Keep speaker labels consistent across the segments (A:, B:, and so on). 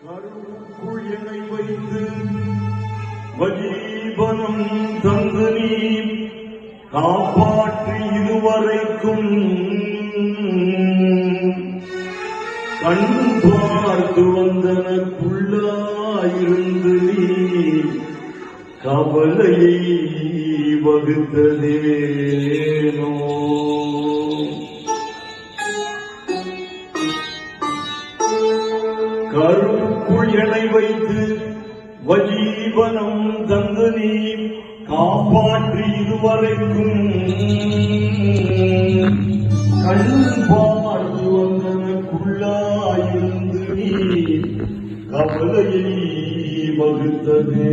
A: கருங்குயலை வைத்து வஜீபனம் தந்து நீ காப்பாற்றி இதுவரைக்கும் கண் பார்த்து வந்தனக்குள்ளாயிருந்து நீ கவலையை வகுத்ததேனோ கருங்குழலை வைத்து வஜீவனம் தந்து நீ காப்பாற்றி இதுவரைக்கும். கண் பார்த்து வந்தனக்குள்ளாயிருந்து நீ கவலையை வகுத்ததே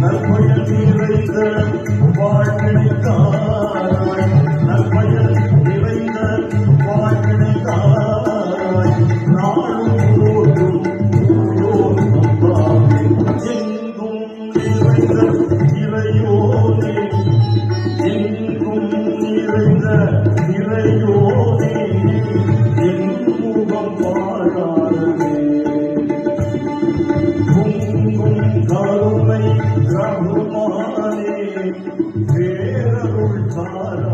A: நற்பயன் நிறைந்த வாழ்வினைத்தாய் நற்பயன் நிறைந்த வாழ்வினைத்தாய் நாளும் போதும் எங்கும் நிறைந்த இறையோனே. எங்கும் நிறைந்த இறையோனே. என் முகம் பாடாதே Para